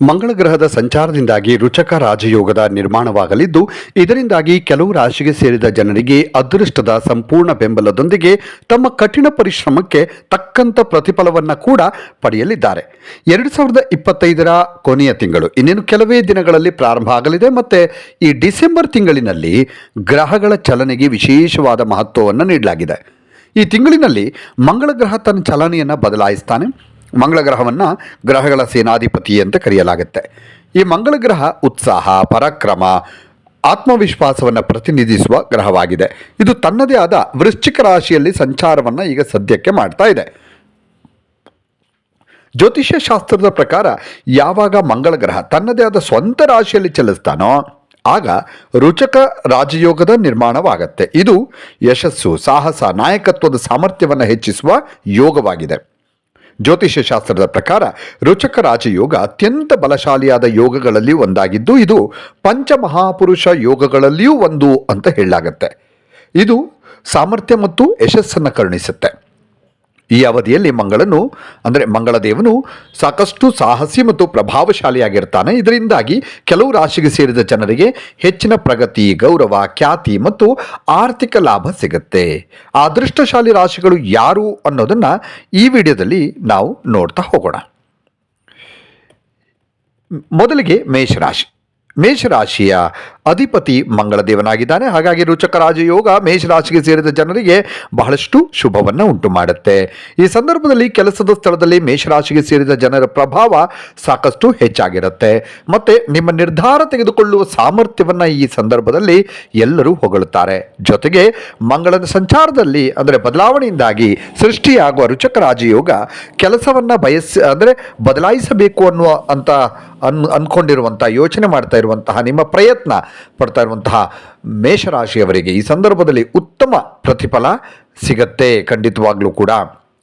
ಮಂಗಳ ಗ್ರಹದ ಸಂಚಾರದಿಂದಾಗಿ ರುಚಕ ರಾಜಯೋಗದ ನಿರ್ಮಾಣವಾಗಲಿದ್ದು, ಇದರಿಂದಾಗಿ ಕೆಲವು ರಾಶಿಗೆ ಸೇರಿದ ಜನರಿಗೆ ಅದೃಷ್ಟದ ಸಂಪೂರ್ಣ ಬೆಂಬಲದೊಂದಿಗೆ ತಮ್ಮ ಕಠಿಣ ಪರಿಶ್ರಮಕ್ಕೆ ತಕ್ಕಂತ ಪ್ರತಿಫಲವನ್ನು ಕೂಡ ಪಡೆಯಲಿದ್ದಾರೆ. ಎರಡು ಸಾವಿರದ ಇಪ್ಪತ್ತೈದರ ಕೊನೆಯ ತಿಂಗಳು, ಇನ್ನೇನು ಕೆಲವೇ ದಿನಗಳಲ್ಲಿ ಪ್ರಾರಂಭ ಆಗಲಿದೆ, ಮತ್ತು ಈ ಡಿಸೆಂಬರ್ ತಿಂಗಳಿನಲ್ಲಿ ಗ್ರಹಗಳ ಚಲನೆಗೆ ವಿಶೇಷವಾದ ಮಹತ್ವವನ್ನು ನೀಡಲಾಗಿದೆ. ಈ ತಿಂಗಳಿನಲ್ಲಿ ಮಂಗಳ ಗ್ರಹ ತನ್ನ ಚಲನೆಯನ್ನು ಬದಲಾಯಿಸ್ತಾನೆ. ಮಂಗಳ ಗ್ರಹವನ್ನು ಗ್ರಹಗಳ ಸೇನಾಧಿಪತಿ ಅಂತ ಕರೆಯಲಾಗುತ್ತೆ. ಈ ಮಂಗಳ ಗ್ರಹ ಉತ್ಸಾಹ, ಪರಾಕ್ರಮ, ಆತ್ಮವಿಶ್ವಾಸವನ್ನು ಪ್ರತಿನಿಧಿಸುವ ಗ್ರಹವಾಗಿದೆ. ಇದು ತನ್ನದೇ ಆದ ವೃಶ್ಚಿಕ ರಾಶಿಯಲ್ಲಿ ಸಂಚಾರವನ್ನು ಈಗ ಸದ್ಯಕ್ಕೆ ಮಾಡ್ತಾ ಇದೆ. ಜ್ಯೋತಿಷ್ಯ ಶಾಸ್ತ್ರದ ಪ್ರಕಾರ ಯಾವಾಗ ಮಂಗಳ ಗ್ರಹ ತನ್ನದೇ ಆದ ಸ್ವಂತ ರಾಶಿಯಲ್ಲಿ ಚಲಿಸ್ತಾನೋ, ಆಗ ರುಚಕ ರಾಜಯೋಗದ ನಿರ್ಮಾಣವಾಗತ್ತೆ. ಇದು ಯಶಸ್ಸು, ಸಾಹಸ, ನಾಯಕತ್ವದ ಸಾಮರ್ಥ್ಯವನ್ನು ಹೆಚ್ಚಿಸುವ ಯೋಗವಾಗಿದೆ. ಜ್ಯೋತಿಷ್ಯ ಶಾಸ್ತ್ರದ ಪ್ರಕಾರ ರುಚಕ ರಾಜಯೋಗ ಅತ್ಯಂತ ಬಲಶಾಲಿಯಾದ ಯೋಗಗಳಲ್ಲಿ ಒಂದಾಗಿದ್ದು ಇದು ಪಂಚಮಹಾಪುರುಷ ಯೋಗಗಳಲ್ಲಿಯೂ ಒಂದು ಅಂತ ಹೇಳಲಾಗತ್ತೆ. ಇದು ಸಾಮರ್ಥ್ಯ ಮತ್ತು ಯಶಸ್ಸನ್ನು ಕರುಣಿಸುತ್ತೆ. ಈ ಅವಧಿಯಲ್ಲಿ ಮಂಗಳನು, ಅಂದರೆ ಮಂಗಳದೇವನು ಸಾಕಷ್ಟು ಸಾಹಸಿ ಮತ್ತು ಪ್ರಭಾವಶಾಲಿಯಾಗಿರ್ತಾನೆ. ಇದರಿಂದಾಗಿ ಕೆಲವು ರಾಶಿಗೆ ಸೇರಿದ ಜನರಿಗೆ ಹೆಚ್ಚಿನ ಪ್ರಗತಿ, ಗೌರವ, ಖ್ಯಾತಿ ಮತ್ತು ಆರ್ಥಿಕ ಲಾಭ ಸಿಗುತ್ತೆ. ಅದೃಷ್ಟಶಾಲಿ ರಾಶಿಗಳು ಯಾರು ಅನ್ನೋದನ್ನು ಈ ವಿಡಿಯೋದಲ್ಲಿ ನಾವು ನೋಡ್ತಾ ಹೋಗೋಣ. ಮೊದಲಿಗೆ ಮೇಷರಾಶಿ. ಮೇಷರಾಶಿಯ ಅಧಿಪತಿ ಮಂಗಳದೇವನಾಗಿದ್ದಾನೆ. ಹಾಗಾಗಿ ರುಚಕ ರಾಜಯೋಗ ಮೇಷರಾಶಿಗೆ ಸೇರಿದ ಜನರಿಗೆ ಬಹಳಷ್ಟು ಶುಭವನ್ನು ಉಂಟು ಮಾಡುತ್ತೆ ಈ ಸಂದರ್ಭದಲ್ಲಿ ಕೆಲಸದ ಸ್ಥಳದಲ್ಲಿ ಮೇಷರಾಶಿಗೆ ಸೇರಿದ ಜನರ ಪ್ರಭಾವ ಸಾಕಷ್ಟು ಹೆಚ್ಚಾಗಿರುತ್ತೆ. ಮತ್ತೆ ನಿಮ್ಮ ನಿರ್ಧಾರ ತೆಗೆದುಕೊಳ್ಳುವ ಸಾಮರ್ಥ್ಯವನ್ನು ಈ ಸಂದರ್ಭದಲ್ಲಿ ಎಲ್ಲರೂ ಹೊಗಳುತ್ತಾರೆ. ಜೊತೆಗೆ ಮಂಗಳನ ಸಂಚಾರದಲ್ಲಿ ಅಂದರೆ ಬದಲಾವಣೆಯಿಂದಾಗಿ ಸೃಷ್ಟಿಯಾಗುವ ರುಚಕ ರಾಜಯೋಗ ಕೆಲಸವನ್ನು ಬಯಸ್, ಅಂದರೆ ಬದಲಾಯಿಸಬೇಕು ಅನ್ನುವ ಅಂತ ಅನ್ ಅಂದ್ಕೊಂಡಿರುವಂಥ ಯೋಚನೆ ಮಾಡ್ತಾ ಇರುವಂತಹ ನಿಮ್ಮ ಪ್ರಯತ್ನ ಪಡ್ತಾ ಇರುವಂತಹ ಮೇಷರಾಶಿಯವರಿಗೆ ಈ ಸಂದರ್ಭದಲ್ಲಿ ಉತ್ತಮ ಪ್ರತಿಫಲ ಸಿಗತ್ತೆ ಖಂಡಿತವಾಗ್ಲೂ ಕೂಡ.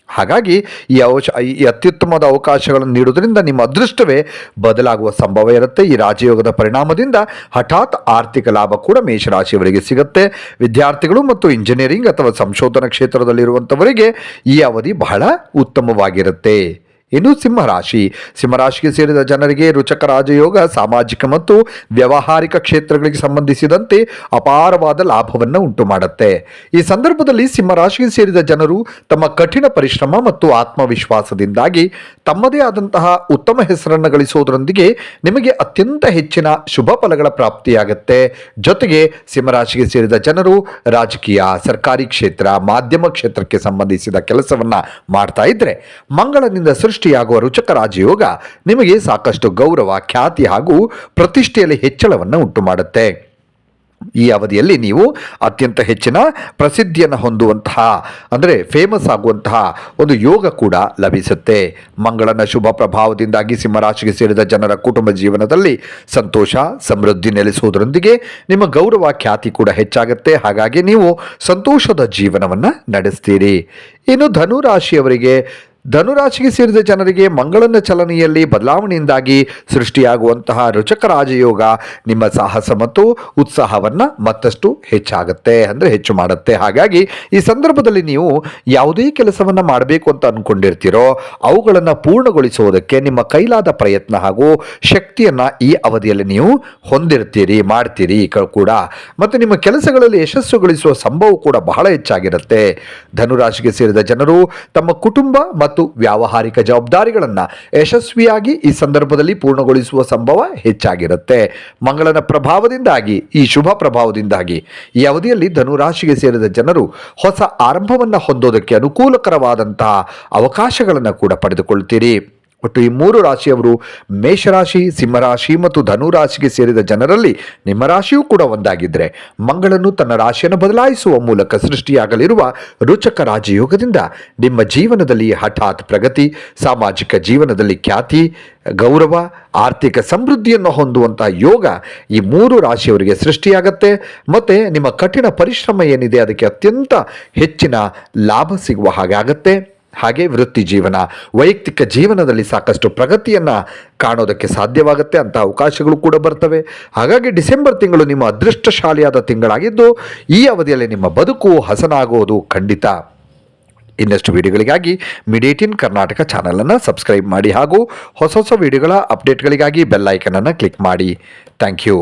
ಹಾಗಾಗಿ ಈ ಅವಶ, ಈ ಅತ್ಯುತ್ತಮವಾದ ಅವಕಾಶಗಳನ್ನು ನೀಡುವುದರಿಂದ ನಿಮ್ಮ ಅದೃಷ್ಟವೇ ಬದಲಾಗುವ ಸಂಭವ ಇರುತ್ತೆ. ಈ ರಾಜಯೋಗದ ಪರಿಣಾಮದಿಂದ ಹಠಾತ್ ಆರ್ಥಿಕ ಲಾಭ ಕೂಡ ಮೇಷರಾಶಿಯವರಿಗೆ ಸಿಗುತ್ತೆ. ವಿದ್ಯಾರ್ಥಿಗಳು ಮತ್ತು ಇಂಜಿನಿಯರಿಂಗ್ ಅಥವಾ ಸಂಶೋಧನಾ ಕ್ಷೇತ್ರದಲ್ಲಿರುವಂಥವರಿಗೆ ಈ ಅವಧಿ ಬಹಳ ಉತ್ತಮವಾಗಿರುತ್ತೆ. ಇನ್ನು ಸಿಂಹರಾಶಿ. ಸಿಂಹರಾಶಿಗೆ ಸೇರಿದ ಜನರಿಗೆ ರುಚಕ ರಾಜಯೋಗ, ಸಾಮಾಜಿಕ ಮತ್ತು ವ್ಯಾವಹಾರಿಕ ಕ್ಷೇತ್ರಗಳಿಗೆ ಸಂಬಂಧಿಸಿದಂತೆ ಅಪಾರವಾದ ಲಾಭವನ್ನು ಉಂಟು ಮಾಡುತ್ತೆ ಈ ಸಂದರ್ಭದಲ್ಲಿ ಸಿಂಹರಾಶಿಗೆ ಸೇರಿದ ಜನರು ತಮ್ಮ ಕಠಿಣ ಪರಿಶ್ರಮ ಮತ್ತು ಆತ್ಮವಿಶ್ವಾಸದಿಂದಾಗಿ ತಮ್ಮದೇ ಆದಂತಹ ಉತ್ತಮ ಹೆಸರನ್ನು ಗಳಿಸುವುದರೊಂದಿಗೆ ನಿಮಗೆ ಅತ್ಯಂತ ಹೆಚ್ಚಿನ ಶುಭ ಫಲಗಳ ಪ್ರಾಪ್ತಿಯಾಗುತ್ತೆ. ಜೊತೆಗೆ ಸಿಂಹರಾಶಿಗೆ ಸೇರಿದ ಜನರು ರಾಜಕೀಯ, ಸರ್ಕಾರಿ ಕ್ಷೇತ್ರ, ಮಾಧ್ಯಮ ಕ್ಷೇತ್ರಕ್ಕೆ ಸಂಬಂಧಿಸಿದ ಕೆಲಸವನ್ನು ಮಾಡ್ತಾ ಇದ್ರೆ ಮಂಗಳನಿಂದ ಸೃಷ್ಟಿಯಾಗುವ ರುಚಕ ರಾಜಯೋಗ ನಿಮಗೆ ಸಾಕಷ್ಟು ಗೌರವ, ಖ್ಯಾತಿ ಹಾಗೂ ಪ್ರತಿಷ್ಠೆಯಲ್ಲಿ ಹೆಚ್ಚಳವನ್ನು ಉಂಟು ಮಾಡುತ್ತೆ ಈ ಅವಧಿಯಲ್ಲಿ ನೀವು ಅತ್ಯಂತ ಹೆಚ್ಚಿನ ಪ್ರಸಿದ್ಧಿಯನ್ನು ಹೊಂದುವಂತಹ, ಅಂದರೆ ಫೇಮಸ್ ಆಗುವಂತಹ ಒಂದು ಯೋಗ ಕೂಡ ಲಭಿಸುತ್ತೆ. ಮಂಗಳನ ಶುಭ ಪ್ರಭಾವದಿಂದಾಗಿ ಸಿಂಹರಾಶಿಗೆ ಸೇರಿದ ಜನರ ಕುಟುಂಬ ಜೀವನದಲ್ಲಿ ಸಂತೋಷ, ಸಮೃದ್ಧಿ ನೆಲೆಸುವುದರೊಂದಿಗೆ ನಿಮ್ಮ ಗೌರವ, ಖ್ಯಾತಿ ಕೂಡ ಹೆಚ್ಚಾಗುತ್ತೆ. ಹಾಗಾಗಿ ನೀವು ಸಂತೋಷದ ಜೀವನವನ್ನು ನಡೆಸ್ತೀರಿ. ಇನ್ನು ಧನು ರಾಶಿಯವರಿಗೆ ಧನುರಾಶಿಗೆ ಸೇರಿದ ಜನರಿಗೆ ಮಂಗಳನ ಚಲನೆಯಲ್ಲಿ ಬದಲಾವಣೆಯಿಂದಾಗಿ ಸೃಷ್ಟಿಯಾಗುವಂತಹ ರುಚಕ ರಾಜಯೋಗ ನಿಮ್ಮ ಸಾಹಸ ಮತ್ತು ಉತ್ಸಾಹವನ್ನು ಮತ್ತಷ್ಟು ಹೆಚ್ಚಾಗುತ್ತೆ ಅಂದರೆ ಹೆಚ್ಚು ಮಾಡುತ್ತೆ. ಹಾಗಾಗಿ ಈ ಸಂದರ್ಭದಲ್ಲಿ ನೀವು ಯಾವುದೇ ಕೆಲಸವನ್ನು ಮಾಡಬೇಕು ಅಂತ ಅಂದ್ಕೊಂಡಿರ್ತೀರೋ ಅವುಗಳನ್ನು ಪೂರ್ಣಗೊಳಿಸುವುದಕ್ಕೆ ನಿಮ್ಮ ಕೈಲಾದ ಪ್ರಯತ್ನ ಹಾಗೂ ಶಕ್ತಿಯನ್ನು ಈ ಅವಧಿಯಲ್ಲಿ ನೀವು ಹೊಂದಿರ್ತೀರಿ, ಮಾಡ್ತೀರಿ ಕೂಡ. ಮತ್ತು ನಿಮ್ಮ ಕೆಲಸಗಳಲ್ಲಿ ಯಶಸ್ಸು ಗಳಿಸುವ ಸಂಭವ ಕೂಡ ಬಹಳ ಹೆಚ್ಚಾಗಿರುತ್ತೆ. ಧನುರಾಶಿಗೆ ಸೇರಿದ ಜನರು ತಮ್ಮ ಕುಟುಂಬ ಮತ್ತು ವ್ಯಾವಹಾರಿಕ ಜವಾಬ್ದಾರಿಗಳನ್ನು ಯಶಸ್ವಿಯಾಗಿ ಈ ಸಂದರ್ಭದಲ್ಲಿ ಪೂರ್ಣಗೊಳಿಸುವ ಸಂಭವ ಹೆಚ್ಚಾಗಿರುತ್ತೆ. ಮಂಗಳನ ಪ್ರಭಾವದಿಂದಾಗಿ, ಈ ಶುಭ ಪ್ರಭಾವದಿಂದಾಗಿ ಈ ಅವಧಿಯಲ್ಲಿ ಧನುರಾಶಿಗೆ ಸೇರಿದ ಜನರು ಹೊಸ ಆರಂಭವನ್ನು ಹೊಂದೋದಕ್ಕೆ ಅನುಕೂಲಕರವಾದಂತಹ ಅವಕಾಶಗಳನ್ನು ಕೂಡ ಪಡೆದುಕೊಳ್ತೀರಿ. ಒಟ್ಟು ಈ ಮೂರು ರಾಶಿಯವರು ಮೇಷರಾಶಿ, ಸಿಂಹರಾಶಿ ಮತ್ತು ಧನುರಾಶಿಗೆ ಸೇರಿದ ಜನರಲ್ಲಿ ನಿಮ್ಮ ರಾಶಿಯೂ ಕೂಡ ಒಂದಾಗಿದ್ದರೆ ಮಂಗಳನು ತನ್ನ ರಾಶಿಯನ್ನು ಬದಲಾಯಿಸುವ ಮೂಲಕ ಸೃಷ್ಟಿಯಾಗಲಿರುವ ರುಚಕ ರಾಜಯೋಗದಿಂದ ನಿಮ್ಮ ಜೀವನದಲ್ಲಿ ಹಠಾತ್ ಪ್ರಗತಿ, ಸಾಮಾಜಿಕ ಜೀವನದಲ್ಲಿ ಖ್ಯಾತಿ, ಗೌರವ, ಆರ್ಥಿಕ ಸಮೃದ್ಧಿಯನ್ನು ಹೊಂದುವಂತಹ ಯೋಗ ಈ ಮೂರು ರಾಶಿಯವರಿಗೆ ಸೃಷ್ಟಿಯಾಗತ್ತೆ. ಮತ್ತು ನಿಮ್ಮ ಕಠಿಣ ಪರಿಶ್ರಮ ಏನಿದೆ ಅದಕ್ಕೆ ಅತ್ಯಂತ ಹೆಚ್ಚಿನ ಲಾಭ ಸಿಗುವ ಹಾಗೆ ಆಗತ್ತೆ ಹಾಗೆ ವೃತ್ತಿ ಜೀವನ, ವೈಯಕ್ತಿಕ ಜೀವನದಲ್ಲಿ ಸಾಕಷ್ಟು ಪ್ರಗತಿಯನ್ನು ಕಾಣೋದಕ್ಕೆ ಸಾಧ್ಯವಾಗುತ್ತೆ ಅಂತ ಅವಕಾಶಗಳು ಕೂಡ ಬರ್ತವೆ. ಹಾಗಾಗಿ ಡಿಸೆಂಬರ್ ತಿಂಗಳು ನಿಮ್ಮ ಅದೃಷ್ಟಶಾಲಿಯಾದ ತಿಂಗಳಾಗಿದ್ದು, ಈ ಅವಧಿಯಲ್ಲಿ ನಿಮ್ಮ ಬದುಕು ಹಸನಾಗುವುದು ಖಂಡಿತ. ಇನ್ನಷ್ಟು ವಿಡಿಯೋಗಳಿಗಾಗಿ ಮಿಡೇಟಿನ್ ಕರ್ನಾಟಕ ಚಾನಲನ್ನು ಸಬ್ಸ್ಕ್ರೈಬ್ ಮಾಡಿ ಹಾಗೂ ಹೊಸ ಹೊಸ ವಿಡಿಯೋಗಳ ಅಪ್ಡೇಟ್ಗಳಿಗಾಗಿ ಬೆಲ್ ಐಕನನ್ನು ಕ್ಲಿಕ್ ಮಾಡಿ. Thank you.